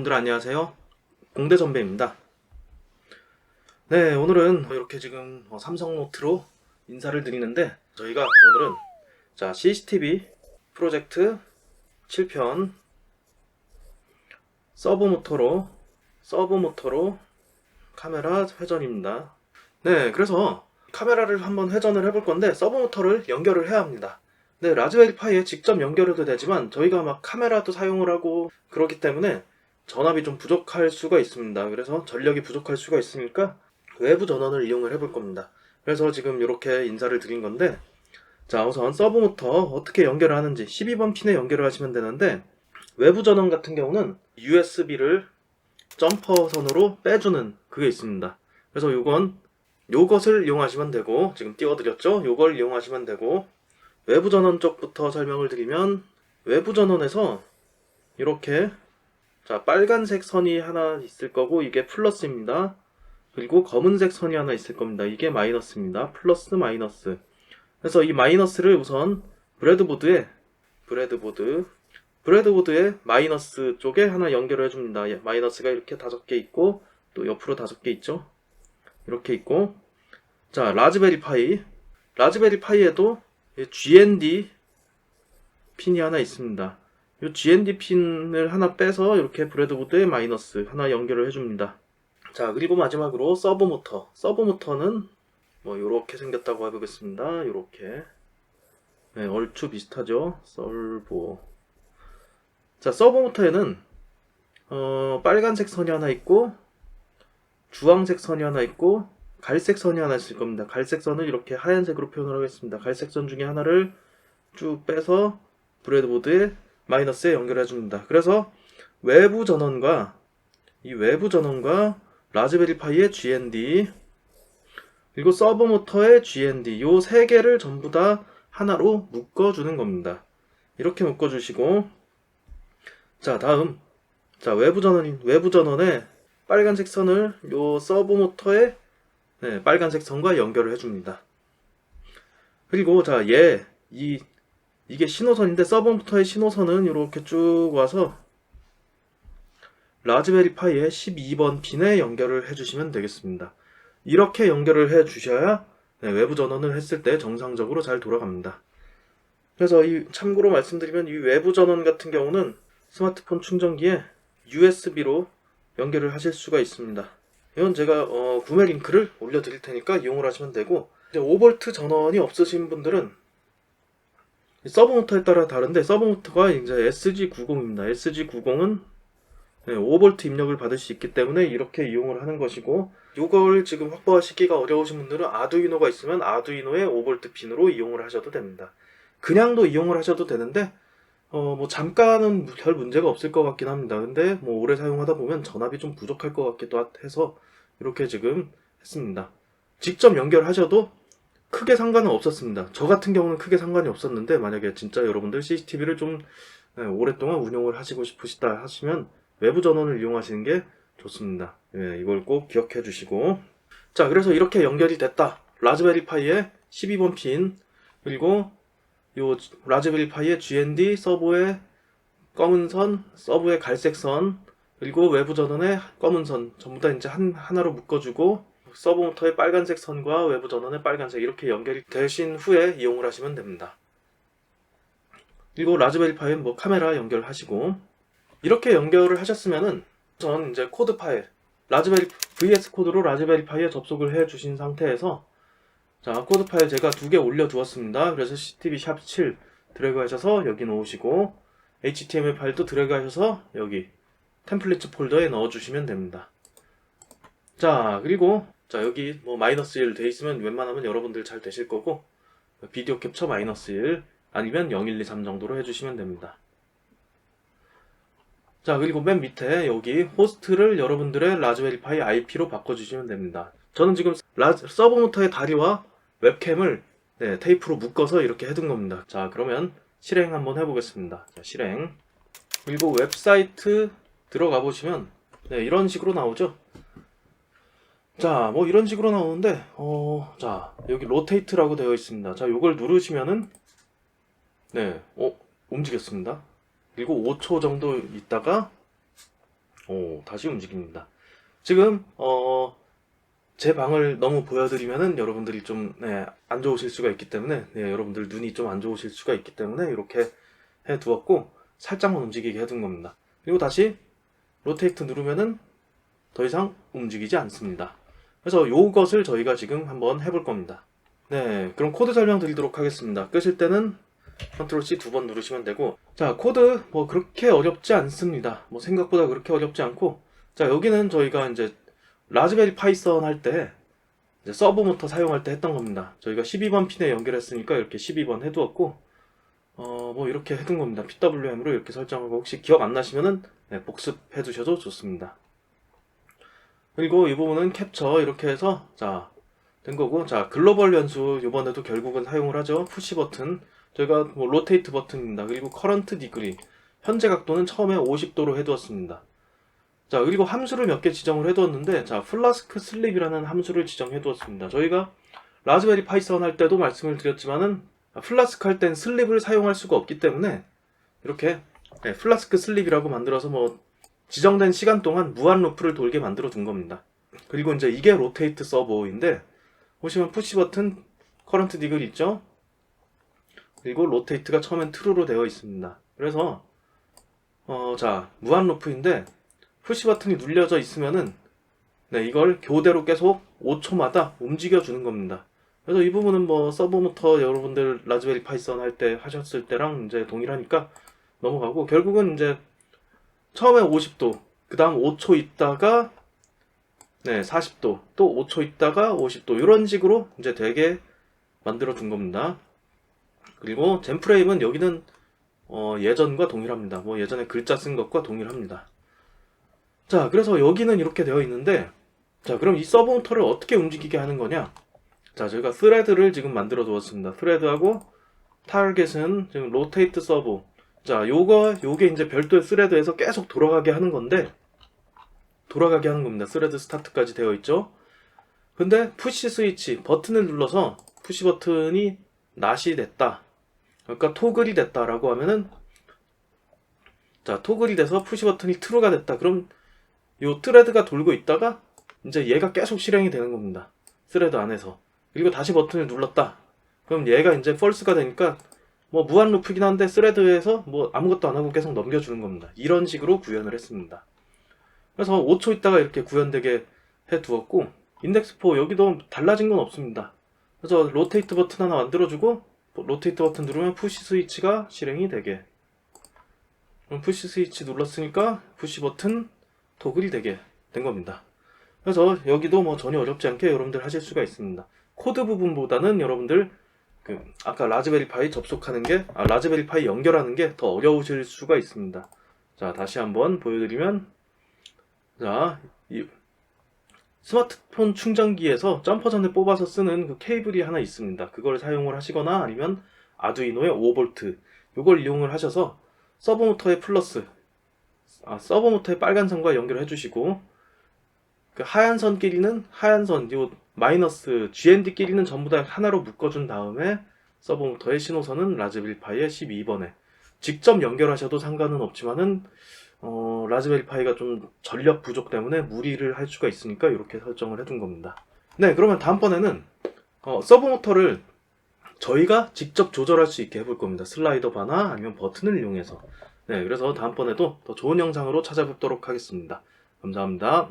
여러분들 안녕하세요. 공대 선배입니다. 네, 오늘은 이렇게 지금 어, 삼성 노트로 인사를 드리는데 저희가 오늘은 자 CCTV 프로젝트 7편 서브 모터로 서브 모터로 카메라 회전입니다. 네, 그래서 카메라를 한번 회전을 해볼 건데 서브 모터를 연결을 해야 합니다. 네, 라즈베리 파이에 직접 연결해도 되지만 저희가 막 카메라도 사용을 하고 그렇기 때문에 전압이 좀 부족할 수가 있습니다. 그래서 전력이 부족할 수가 있으니까 외부 전원을 이용을 해볼 겁니다. 그래서 지금 이렇게 인사를 드린 건데 자 우선 서브 모터 어떻게 연결을 하는지 12번 핀에 연결을 하시면 되는데 외부 전원 같은 경우는 USB를 점퍼선으로 빼주는 그게 있습니다. 그래서 요건 요것을 이용하시면 되고 지금 띄워드렸죠? 요걸 이용하시면 되고 외부 전원 쪽부터 설명을 드리면 외부 전원에서 이렇게 자 빨간색 선이 하나 있을 거고 이게 플러스입니다. 그리고 검은색 선이 하나 있을 겁니다. 이게 마이너스입니다. 플러스 마이너스. 그래서 이 마이너스를 우선 브레드보드에 브레드보드 브레드보드에 마이너스 쪽에 하나 연결을 해줍니다. 예, 마이너스가 이렇게 다섯 개 있고 또 옆으로 다섯 개 있죠. 이렇게 있고 자 라즈베리 파이 라즈베리 파이에도 이 GND 핀이 하나 있습니다. 이 GND 핀을 하나 빼서 이렇게 브레드보드에 마이너스 하나 연결을 해줍니다. 자 그리고 마지막으로 서브 모터 서브 모터는 뭐 이렇게 생겼다고 해보겠습니다. 이렇게 네, 얼추 비슷하죠. 설보 자 서브 모터에는 어, 빨간색 선이 하나 있고 주황색 선이 하나 있고 갈색 선이 하나 있을 겁니다. 갈색 선을 이렇게 하얀색으로 표현을 하겠습니다. 갈색 선 중에 하나를 쭉 빼서 브레드보드에 마이너스에 연결해 줍니다. 그래서 외부 전원과 이 외부 전원과 라즈베리 파이의 GND 그리고 서브 모터의 GND 요 세 개를 전부 다 하나로 묶어 주는 겁니다. 이렇게 묶어 주시고 자, 다음 자, 외부 전원인 외부 전원에 빨간색 선을 요 서브 모터에 네, 빨간색 선과 연결을 해 줍니다. 그리고 자, 얘, 이, 이게 신호선인데 서브 모터의 신호선은 이렇게 쭉 와서 라즈베리 파이의 12번 핀에 연결을 해주시면 되겠습니다. 이렇게 연결을 해주셔야 네, 외부 전원을 했을 때 정상적으로 잘 돌아갑니다. 그래서 이 참고로 말씀드리면 이 외부 전원 같은 경우는 스마트폰 충전기에 USB로 연결을 하실 수가 있습니다. 이건 제가 어, 구매 링크를 올려드릴 테니까 이용을 하시면 되고 이제 5V 전원이 없으신 분들은 서브 모터에 따라 다른데 서브 모터가 이제 SG90입니다. SG90은 5V 입력을 받을 수 있기 때문에 이렇게 이용을 하는 것이고 이걸 지금 확보하시기가 어려우신 분들은 아두이노가 있으면 아두이노의 5V 핀으로 이용을 하셔도 됩니다. 그냥도 이용을 하셔도 되는데 어, 뭐, 잠깐은 별 문제가 없을 것 같긴 합니다. 근데, 뭐, 오래 사용하다 보면 전압이 좀 부족할 것 같기도 해서, 이렇게 지금 했습니다. 직접 연결하셔도 크게 상관은 없었습니다. 저 같은 경우는 크게 상관이 없었는데, 만약에 진짜 여러분들 CCTV를 좀 네, 오랫동안 운용을 하시고 싶으시다 하시면, 외부 전원을 이용하시는 게 좋습니다. 예, 이걸 꼭 기억해 주시고. 자, 그래서 이렇게 연결이 됐다. 라즈베리 파이의 12번 핀, 그리고 요 라즈베리 파이의 GND 서브의 검은 선, 서브의 갈색 선, 그리고 외부 전원의 검은 선 전부 다 이제 한 하나로 묶어주고 서브 모터의 빨간색 선과 외부 전원의 빨간색 이렇게 연결이 되신 후에 이용을 하시면 됩니다. 그리고 라즈베리 파이는 뭐 카메라 연결하시고 이렇게 연결을 하셨으면은 전 이제 코드 파일 라즈베리 VS 코드로 라즈베리 파이에 접속을 해 주신 상태에서 자, 코드 파일 제가 두 개 올려 두었습니다. 그래서 CTV 샵 7 드래그 하셔서 여기 놓으시고, HTML 파일도 드래그 하셔서 여기 템플릿 폴더에 넣어 주시면 됩니다. 자, 그리고, 자, 여기 뭐 마이너스 1 돼 있으면 웬만하면 여러분들 잘 되실 거고, 비디오 캡처 마이너스 1, 아니면 0, 1, 2, 3 정도로 해주시면 됩니다. 자, 그리고 맨 밑에 여기 호스트를 여러분들의 라즈베리 파이 IP로 바꿔주시면 됩니다. 저는 지금 라, 서브 모터의 다리와 웹캠을 네, 테이프로 묶어서 이렇게 해둔 겁니다. 자, 그러면 실행 한번 해보겠습니다. 자, 실행. 그리고 웹사이트 들어가 보시면 네, 이런 식으로 나오죠. 자, 뭐 이런 식으로 나오는데, 어, 자, 여기 로테이트라고 되어 있습니다. 자, 요걸 누르시면은, 네, 어, 움직였습니다. 그리고 5초 정도 있다가, 오, 다시 움직입니다. 지금 어, 제 방을 너무 보여드리면은 여러분들이 좀 네, 안 좋으실 수가 있기 때문에 네, 여러분들 눈이 좀 안 좋으실 수가 있기 때문에 이렇게 해 두었고 살짝만 움직이게 해둔 겁니다. 그리고 다시 로테이트 누르면은 더 이상 움직이지 않습니다. 그래서 요것을 저희가 지금 한번 해볼 겁니다. 네, 그럼 코드 설명 드리도록 하겠습니다. 끄실 때는 컨트롤 C 두 번 누르시면 되고 자 코드 뭐 그렇게 어렵지 않습니다. 뭐 생각보다 그렇게 어렵지 않고 자 여기는 저희가 이제 라즈베리 파이썬 할 때 서브 모터 사용할 때 했던 겁니다. 저희가 12번 핀에 연결했으니까 이렇게 12번 해두었고 어 뭐 이렇게 해둔 겁니다. PWM으로 이렇게 설정하고 혹시 기억 안 나시면은 네, 복습해 두셔도 좋습니다. 그리고 이 부분은 캡처 이렇게 해서 자 된 거고 자 글로벌 변수 이번에도 결국은 사용을 하죠. 푸시 버튼 저희가 뭐 로테이트 버튼입니다. 그리고 커런트 디그리 현재 각도는 처음에 50도로 해두었습니다. 자 그리고 함수를 몇 개 지정을 해두었는데 자 플라스크 슬립이라는 함수를 지정해 두었습니다. 저희가 라즈베리 파이썬 할 때도 말씀을 드렸지만은 아, 플라스크 할 땐 슬립을 사용할 수가 없기 때문에 이렇게 네, 플라스크 슬립이라고 만들어서 뭐 지정된 시간 동안 무한 루프를 돌게 만들어 둔 겁니다. 그리고 이제 이게 로테이트 서버인데 보시면 푸시 버튼 커런트 디글 있죠? 그리고 로테이트가 처음엔 true로 되어 있습니다. 그래서 어, 자 무한 루프인데 푸시 버튼이 눌려져 있으면은 네, 이걸 교대로 계속 5초마다 움직여 주는 겁니다. 그래서 이 부분은 뭐 서브 모터 여러분들 라즈베리 파이썬 할 때 하셨을 때랑 이제 동일하니까 넘어가고 결국은 이제 처음에 50도, 그 다음 5초 있다가 네, 40도, 또 5초 있다가 50도 이런 식으로 이제 되게 만들어 둔 겁니다. 그리고 젠 프레임은 여기는 어, 예전과 동일합니다. 뭐 예전에 글자 쓴 것과 동일합니다. 자, 그래서 여기는 이렇게 되어 있는데 자, 그럼 이 서브 모터를 어떻게 움직이게 하는 거냐? 자, 저희가 스레드를 지금 만들어 두었습니다. 스레드하고 타겟은 지금 로테이트 서브. 자, 요거 요게 이제 별도의 스레드에서 계속 돌아가게 하는 건데 돌아가게 하는 겁니다. 스레드 스타트까지 되어 있죠. 근데 푸시 스위치 버튼을 눌러서 푸시 버튼이 낫이 됐다. 그러니까 토글이 됐다라고 하면은 자 토글이 돼서 푸시 버튼이 트루가 됐다. 그럼 요 트레드가 돌고 있다가 이제 얘가 계속 실행이 되는 겁니다. 스레드 안에서. 그리고 다시 버튼을 눌렀다. 그럼 얘가 이제 펄스가 되니까 뭐 무한 루프긴 한데 스레드에서 뭐 아무것도 안 하고 계속 넘겨주는 겁니다. 이런 식으로 구현을 했습니다. 그래서 5초 있다가 이렇게 구현되게 해 두었고 인덱스 4 여기도 달라진 건 없습니다. 그래서 로테이트 버튼 하나 만들어주고 로테이트 버튼 누르면 푸시 스위치가 실행이 되게 푸시 스위치 눌렀으니까 푸시 버튼 토글이 되게 된 겁니다. 그래서 여기도 뭐 전혀 어렵지 않게 여러분들 하실 수가 있습니다. 코드 부분보다는 여러분들 그 아까 라즈베리 파이 접속하는 게 아, 라즈베리 파이 연결하는 게 더 어려우실 수가 있습니다. 자 다시 한번 보여드리면 자, 이 스마트폰 충전기에서 점퍼 전에 뽑아서 쓰는 그 케이블이 하나 있습니다. 그걸 사용을 하시거나 아니면 아두이노의 5V 이걸 이용을 하셔서 서버 모터의 플러스 아, 서버 모터의 빨간 선과 연결해 주시고 그 하얀 선끼리는 하얀 선, 요 마이너스 GND끼리는 전부 다 하나로 묶어준 다음에 서버 모터의 신호선은 라즈베리 파이의 12번에 직접 연결하셔도 상관은 없지만은 어, 라즈베리 파이가 좀 전력 부족 때문에 무리를 할 수가 있으니까 이렇게 설정을 해둔 겁니다. 네, 그러면 다음번에는 어, 서브 모터를 저희가 직접 조절할 수 있게 해볼 겁니다. 슬라이더 바나 아니면 버튼을 이용해서. 네, 그래서 다음번에도 더 좋은 영상으로 찾아뵙도록 하겠습니다. 감사합니다.